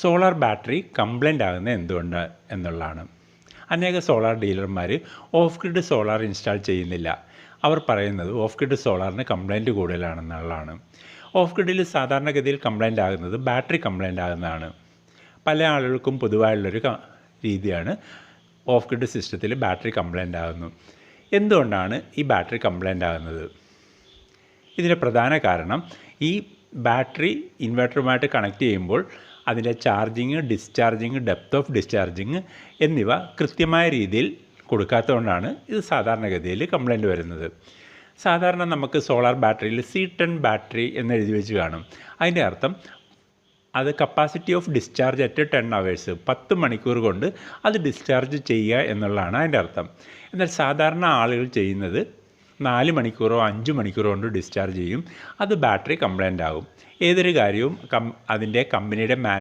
Solar battery complaint ആകുന്നത് എന്തുകൊണ്ട് എന്നുള്ളതാണ്. അനേക സോളാർ ഡീലർമാർ ഓഫ് ഗ്രിഡ് സോളാർ ഇൻസ്റ്റാൾ ചെയ്യുന്നില്ല. അവർ പറയുന്നത് ഓഫ് ഗ്രിഡ് സോളാറിന് കംപ്ലൈന്റ് കൂടുതലാണെന്നുള്ളതാണ്. ഓഫ് ഗ്രിഡിൽ സാധാരണഗതിയിൽ കംപ്ലൈന്റ് ആകുന്നത് ബാറ്ററി കംപ്ലൈന്റ് ആകുന്നതാണ്. പല ആളുകൾക്കും പൊതുവായുള്ളൊരു രീതിയാണ് ഓഫ് ഗ്രിഡ് സിസ്റ്റത്തിൽ ബാറ്ററി കംപ്ലൈന്റ് ആകുന്നു. എന്തുകൊണ്ടാണ് ഈ ബാറ്ററി കംപ്ലൈന്റ് ആകുന്നത്? ഇതിന്റെ പ്രധാന കാരണം ഈ ബാറ്ററി ഇൻവെർട്ടറുമായിട്ട് കണക്ട് ചെയ്യുമ്പോൾ അതിന്റെ charging discharging depth of discharging എന്നിവ കൃത്യമായ രീതിയിൽ കൊടുക്കാത്തതുകൊണ്ടാണ് ഇത് സാധാരണഗതിയിൽ കംപ്ലൈന്റ് വരുന്നത്. സാധാരണ നമുക്ക് സോളാർ ബാറ്ററിയിൽ സി ടെൻ ബാറ്ററി എന്ന് എഴുതി വെച്ച് കാണും. അതിന്റെ അർത്ഥം അത് capacity of discharge at ten hours പത്ത് മണിക്കൂർ കൊണ്ട് അത് ഡിസ്ചാർജ് ചെയ്യുക എന്നുള്ളതാണ് അതിന്റെ അർത്ഥം. എന്നാൽ സാധാരണ ആളുകൾ ചെയ്യുന്നത് നാല് മണിക്കൂറോ അഞ്ച് മണിക്കൂറോ കൊണ്ട് ഡിസ്ചാർജ് ചെയ്യും. അത് ബാറ്ററി കംപ്ലൈന്റ് ആകും. ഏതൊരു കാര്യവും കം അതിന്റെ കമ്പനിയുടെ